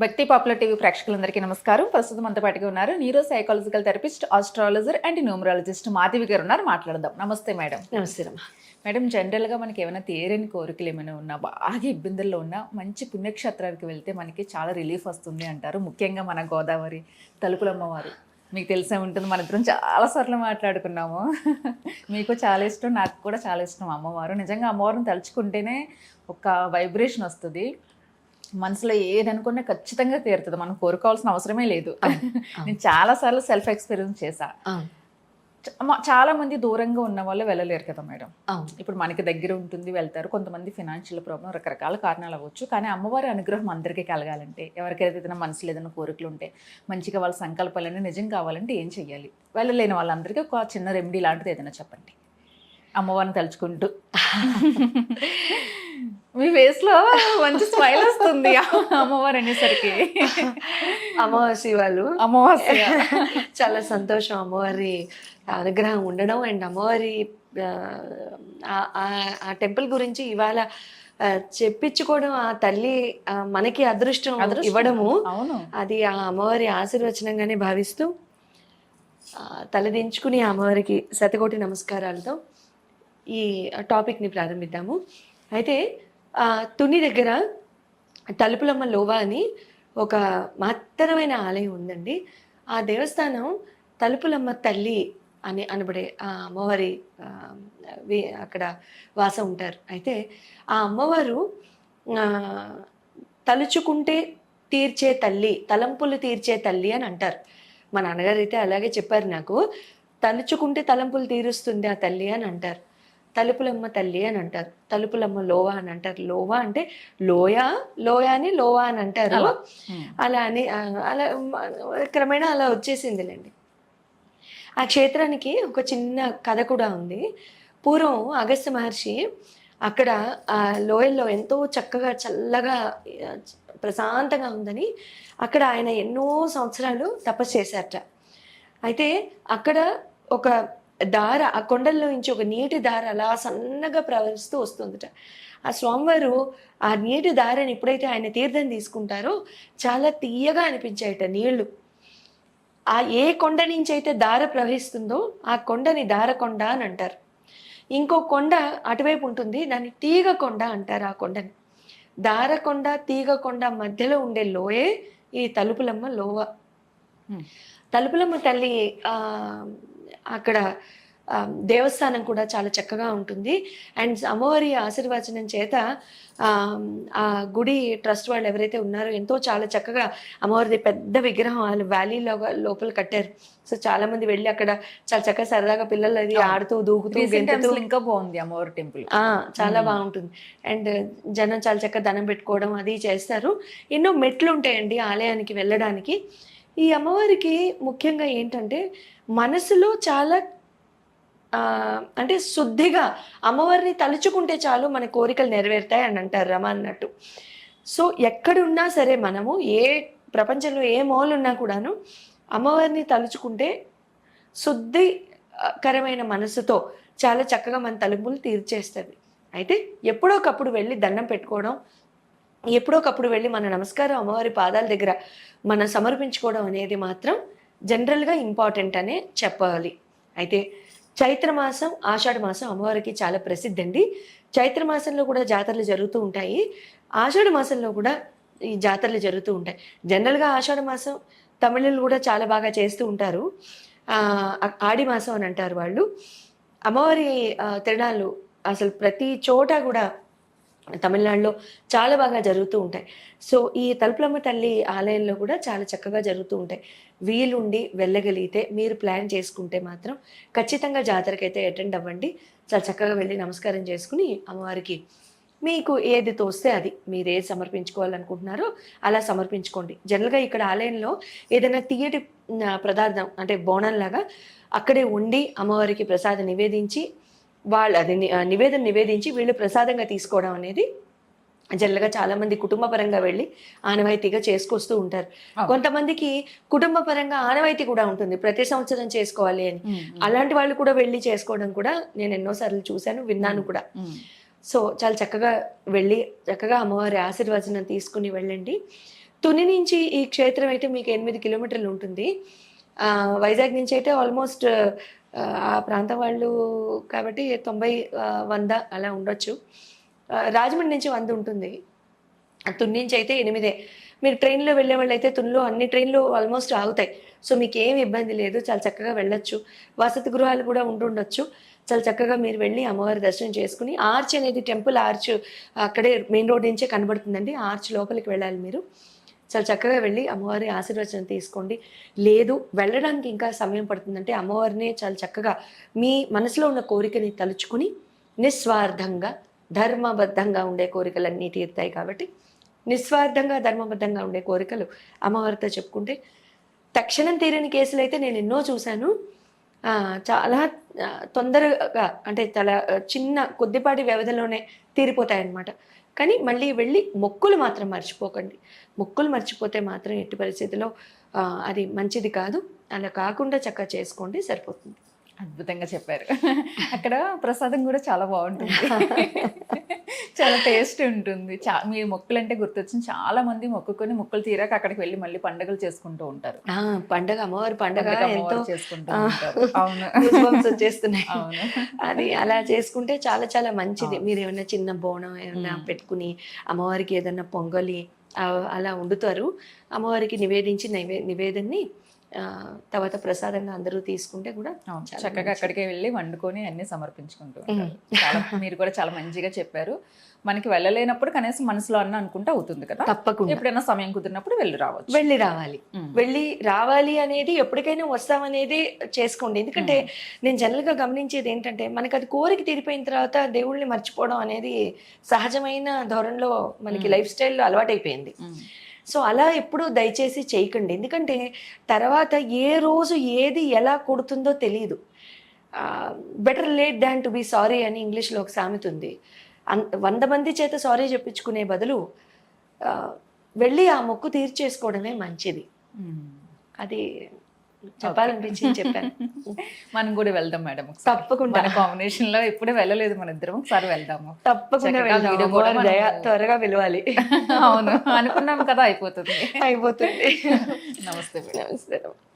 భక్తి popular TV ప్రేక్షకులందరికీ నమస్కారం. ప్రస్తుతం అంత పాటుగా ఉన్నారు neuro psychological therapist astrologer and numerologist Madhavi garu ఉన్నారు. మాట్లాడదాం. నమస్తే మేడం. నమస్తే మేడం జనరల్గా మనకి ఏమైనా తీరని కోరికలు ఏమైనా ఉన్నా బాగా ఇబ్బందుల్లో ఉన్నా మంచి పుణ్యక్షేత్రానికి వెళ్తే మనకి చాలా రిలీఫ్ వస్తుంది అంటారు. ముఖ్యంగా మన గోదావరి తలుపులమ్మవారు మీకు తెలిసే ఉంటుంది మన ఇద్దరం చాలాసార్లు మాట్లాడుకున్నాము. మీకు చాలా ఇష్టం నాకు కూడా చాలా ఇష్టం అమ్మవారు. నిజంగా అమ్మవారిని తలుచుకుంటేనే ఒక వైబ్రేషన్ వస్తుంది. మనసులో ఏదనుకున్నా ఖచ్చితంగా తీరుతుంది. మనం కోరుకోవాల్సిన అవసరమే లేదు. నేను చాలాసార్లు సెల్ఫ్ ఎక్స్పీరియన్స్ చేశా చాలా మంది దూరంగా ఉన్న వాళ్ళు వెళ్ళలేరు కదా మేడం. ఇప్పుడు మనకి దగ్గర ఉంటుంది వెళ్తారు. కొంతమంది ఫినాన్షియల్ ప్రాబ్లం రకరకాల కారణాలు అవ్వచ్చు. కానీ అమ్మవారి అనుగ్రహం అందరికీ కలగాలంటే ఎవరికైతే ఏదైనా మనసులో ఏదైనా కోరికలు ఉంటే మంచిగా వాళ్ళ సంకల్పాలన్నీ నిజం కావాలంటే ఏం చెయ్యాలి? వెళ్ళలేని వాళ్ళందరికీ ఒక చిన్న రెమెడీ లాంటిది ఏదైనా చెప్పండి. అమ్మవారిని తలుచుకుంటూ. మీ ఫేస్లో మంచి స్మైల్ వస్తుంది. అమ్మవారు అనేసరికి. అమావాస్య వాళ్ళు అమావాస్య. చాలా సంతోషం అమ్మవారి అనుగ్రహం ఉండడం. అండ్ అమ్మవారి ఆ, టెంపుల్ గురించి ఇవాళ చెప్పించుకోవడం ఆ తల్లి మనకి అదృష్టం అదృష్టం. ఇవ్వడము. అవును. అది ఆ అమ్మవారి ఆశీర్వచనంగానే భావిస్తూ ఆ, తలదించుకుని అమ్మవారికి శతకోటి నమస్కారాలతో ఈ టాపిక్ని ప్రారంభిద్దాము. అయితే తుని దగ్గర తలుపులమ్మ లోవా అని ఒక మహత్తరమైన ఆలయం ఉందండి. ఆ దేవస్థానం తలుపులమ్మ తల్లి అని అనబడే ఆ అమ్మవారి అక్కడ వాసం ఉంటారు. అయితే ఆ అమ్మవారు తలుచుకుంటే తీర్చే తల్లి తలంపులు తీర్చే తల్లి అని అంటారు. మా నాన్నగారు అయితే అలాగే చెప్పారు నాకు. తలుచుకుంటే తలంపులు తీరుస్తుంది ఆ తల్లి అని అంటారు. తలుపులమ్మ తల్లి అని అంటారు. తలుపులమ్మ లోవా అని అంటారు. లోవా అంటే లోయ లోయ అని లోవా అని అంటారు. అలా. అని అలా క్రమేణా అలా వచ్చేసిందిలేండి. ఆ క్షేత్రానికి ఒక చిన్న కథ కూడా ఉంది. పూర్వం అగస్త్య మహర్షి అక్కడ ఆ లోయల్లో ఎంతో చక్కగా చల్లగా ప్రశాంతంగా ఉందని అక్కడ ఆయన ఎన్నో సంవత్సరాలు తపస్సు చేశారట. అయితే అక్కడ ఒక దార ఆ కొండల్లో నుంచి ఒక నీటి దార అలా సన్నగా ప్రవహిస్తూ వస్తుందట. ఆ స్వామివారు ఆ నీటి దారని ఎప్పుడైతే ఆయన తీర్థం తీసుకుంటారో చాలా తీయగా అనిపించాయట నీళ్ళు. ఆ ఏ కొండ నుంచి అయితే దార ప్రవహిస్తుందో ఆ కొండని దార కొండ అని అంటారు. ఇంకో కొండ అటువైపు ఉంటుంది దాన్ని తీగ కొండ అంటారు ఆ కొండని. దారకొండ తీగ కొండ మధ్యలో ఉండే లోయే ఈ తలుపులమ్మ లోవ. తలుపులమ్మ తల్లి ఆ, అక్కడ దేవస్థానం కూడా చాలా చక్కగా ఉంటుంది. అండ్ అమ్మవారి ఆశీర్వచనం చేత ఆ, గుడి ట్రస్ట్ వాళ్ళు ఎవరైతే ఉన్నారో ఎంతో చాలా చక్కగా అమ్మవారిది పెద్ద విగ్రహం వాళ్ళు వ్యాలీలో లోపల కట్టారు. సో చాలా మంది వెళ్ళి అక్కడ చాలా చక్కగా సరదాగా పిల్లలు అది. ఆడుతూ దూకుతూ గెంతుతూ ఇంకా బాగుంది అమ్మవారి టెంపుల్. ఆ, చాలా. బాగుంటుంది. అండ్ జనం చాలా చక్కగా దండం పెట్టుకోవడం అది చేస్తారు. ఎన్నో మెట్లు ఉంటాయండి ఆలయానికి వెళ్ళడానికి. ఈ అమ్మవారికి ముఖ్యంగా ఏంటంటే మనసులో చాలా అంటే శుద్ధిగా అమ్మవారిని తలుచుకుంటే చాలు మన కోరికలు నెరవేరుతాయి అని అంటారు రమ అన్నట్టు. సో ఎక్కడున్నా సరే మనము ఏ ప్రపంచంలో ఏ మూలున్నా కూడాను అమ్మవారిని తలుచుకుంటే శుద్ధికరమైన మనసుతో చాలా చక్కగా మన తలుపులు తీర్చేస్తుంది. అయితే ఎప్పుడోకప్పుడు వెళ్ళి దండం పెట్టుకోవడం ఎప్పుడోకప్పుడు వెళ్ళి మన నమస్కారం అమ్మవారి పాదాల దగ్గర మనం సమర్పించుకోవడం అనేది మాత్రం జనరల్గా ఇంపార్టెంట్ అనే చెప్పాలి. అయితే చైత్ర మాసం ఆషాఢ మాసం అమ్మవారికి చాలా ప్రసిద్ధి అండి. చైత్ర మాసంలో కూడా జాతరలు జరుగుతూ ఉంటాయి. ఆషాఢ మాసంలో కూడా ఈ జాతరలు జరుగుతూ ఉంటాయి. జనరల్గా ఆషాఢ మాసం తమిళులు కూడా చాలా బాగా చేస్తూ ఉంటారు. ఆడి మాసం అని అంటారు వాళ్ళు. అమ్మవారి తిరణాలు అసలు ప్రతి చోట కూడా తమిళనాడులో చాలా బాగా జరుగుతూ ఉంటాయి. సో ఈ తలుపులమ్మ తల్లి ఆలయంలో కూడా చాలా చక్కగా జరుగుతూ ఉంటాయి. వీలుండి వెళ్ళగలిగితే మీరు ప్లాన్ చేసుకుంటే మాత్రం ఖచ్చితంగా జాతరకైతే అటెండ్ అవ్వండి. చాలా చక్కగా వెళ్ళి నమస్కారం చేసుకుని అమ్మవారికి మీకు ఏది తోస్తే అది మీరు ఏది సమర్పించుకోవాలనుకుంటున్నారో అలా సమర్పించుకోండి. జనరల్గా ఇక్కడ ఆలయంలో ఏదైనా తీయటి పదార్థం అంటే బోనంలాగా అక్కడే ఉండి అమ్మవారికి ప్రసాదం నివేదించి వాళ్ళు అది నివేదన నివేదించి వీళ్ళు ప్రసాదంగా తీసుకోవడం అనేది జనరల్గా చాలా మంది కుటుంబ పరంగా వెళ్ళి ఆనవాయితీగా చేసుకొస్తూ ఉంటారు. కొంతమందికి కుటుంబ పరంగా ఆనవాయితీ కూడా ఉంటుంది. ప్రతి సంవత్సరం చేసుకోవాలి అని. అలాంటి వాళ్ళు కూడా వెళ్ళి చేసుకోవడం కూడా నేను ఎన్నోసార్లు చూశాను విన్నాను కూడా. సో చాలా చక్కగా వెళ్ళి చక్కగా అమ్మవారి ఆశీర్వచనం తీసుకుని వెళ్ళండి. తుని నుంచి ఈ క్షేత్రం అయితే మీకు ఎనిమిది కిలోమీటర్లు ఉంటుంది. ఆ, వైజాగ్ నుంచి అయితే ఆల్మోస్ట్ ఆ, ప్రాంతం వాళ్ళు కాబట్టి తొంభై వంద అలా ఉండొచ్చు. రాజమండ్రి నుంచి వంద ఉంటుంది. తుని నుంచి అయితే ఎనిమిదే. మీరు ట్రైన్లో వెళ్ళే వాళ్ళు అయితే తునిలో అన్ని ట్రైన్లు ఆల్మోస్ట్ ఆగుతాయి. సో మీకు ఏం ఇబ్బంది లేదు. చాలా చక్కగా వెళ్ళొచ్చు. వసతి గృహాలు కూడా ఉంటుండొచ్చు చాలా చక్కగా మీరు వెళ్ళి అమ్మవారి దర్శనం చేసుకుని ఆర్చ్ అనేది టెంపుల్ ఆర్చ్ అక్కడే మెయిన్ రోడ్ నుంచే కనబడుతుందండి. ఆర్చ్ లోపలికి వెళ్ళాలి మీరు. చాలా చక్కగా వెళ్ళి అమ్మవారి ఆశీర్వచనం తీసుకోండి. లేదు వెళ్ళడానికి ఇంకా సమయం పడుతుందంటే అమ్మవారినే చాలా చక్కగా మీ మనసులో ఉన్న కోరికని తలుచుకుని నిస్వార్థంగా ధర్మబద్ధంగా ఉండే కోరికలన్నీ తీరుతాయి కాబట్టి నిస్వార్థంగా ధర్మబద్ధంగా ఉండే కోరికలు అమ్మవారితో చెప్పుకుంటే తక్షణం తీరని కేసులు అయితే నేను ఎన్నో చూశాను. చాలా తొందరగా అంటే చాలా చిన్న కొద్దిపాటి వ్యవధిలోనే తీరిపోతాయన్నమాట. కానీ మళ్ళీ వెళ్ళి మొక్కులు మాత్రం మర్చిపోకండి. మొక్కులు మర్చిపోతే మాత్రం ఎట్టి పరిస్థితిలో అది మంచిది కాదు. అలా కాకుండా చక్కగా చేసుకోండి సరిపోతుంది. అద్భుతంగా చెప్పారు. అక్కడ ప్రసాదం కూడా చాలా బాగుంటుంది. చాలా టేస్ట్ ఉంటుంది. చా మీ మొక్కులు అంటే గుర్తొచ్చింది. చాలా మంది మొక్కుకొని మొక్కులు తీరాక అక్కడికి వెళ్ళి మళ్ళీ పండుగలు చేసుకుంటూ ఉంటారు. పండగ అమ్మవారి పండగ ఎంతో చేసుకుంటూ అవును. వచ్చేస్తున్నాయి. అది అలా చేసుకుంటే చాలా చాలా మంచిది. మీరు ఏమైనా చిన్న బోనం ఏమైనా. పెట్టుకుని అమ్మవారికి ఏదైనా పొంగలి అలా వండుతారు. అమ్మవారికి నివేదించి నైవే నివేదన్ని తర్వాత ప్రసాదంగా అందరూ తీసుకుంటే కూడా చక్కగా. అక్కడికే వెళ్ళి వండుకొని అన్ని సమర్పించుకుంటూ చాలా మీరు కూడా చాలా మంచిగా చెప్పారు. మనకి వెళ్ళలేనప్పుడు కనీసం మనసులో అన్న అనుకుంటే అవుతుంది కదా? తప్పకుండా. ఎప్పుడైనా సమయం కుదిరినప్పుడు వెళ్ళి రావచ్చు. వెళ్ళి రావాలి. వెళ్ళి రావాలి అనేది ఎప్పటికైనా వస్తామనేది చేసుకోండి. ఎందుకంటే నేను జనరల్గా గమనించేది ఏంటంటే మనకి అది కోరిక తీరిపోయిన తర్వాత దేవుళ్ళని మర్చిపోవడం అనేది సహజమైన ధోరణిలో మనకి. లైఫ్ స్టైల్లో అలవాటైపోయింది. సో అలా ఎప్పుడు దయచేసి చేయకండి. ఎందుకంటే తర్వాత ఏ రోజు ఏది ఎలా కొడుతుందో తెలియదు better late than to be sorry అని ఇంగ్లీష్లో ఒక సామెత ఉంది. వంద మంది చేత సారీ చెప్పించుకునే బదులు వెళ్ళి ఆ మొక్కు తీర్చేసుకోవడమే మంచిది. అది చెప్పాలనిపించింది చెప్పాను. మనం కూడా వెళ్దాం మేడం. తప్పకుండా. మన కాంబినేషన్లో ఎప్పుడూ వెళ్ళలేదు మన ఇద్దరం. ఒకసారి వెళ్దాము. తప్పకుండా వెళ్దాం. త్వరగా పిలవాలి. అవును అనుకున్నాం కదా అయిపోతుంది. అయిపోతుంది. నమస్తే. నమస్కారం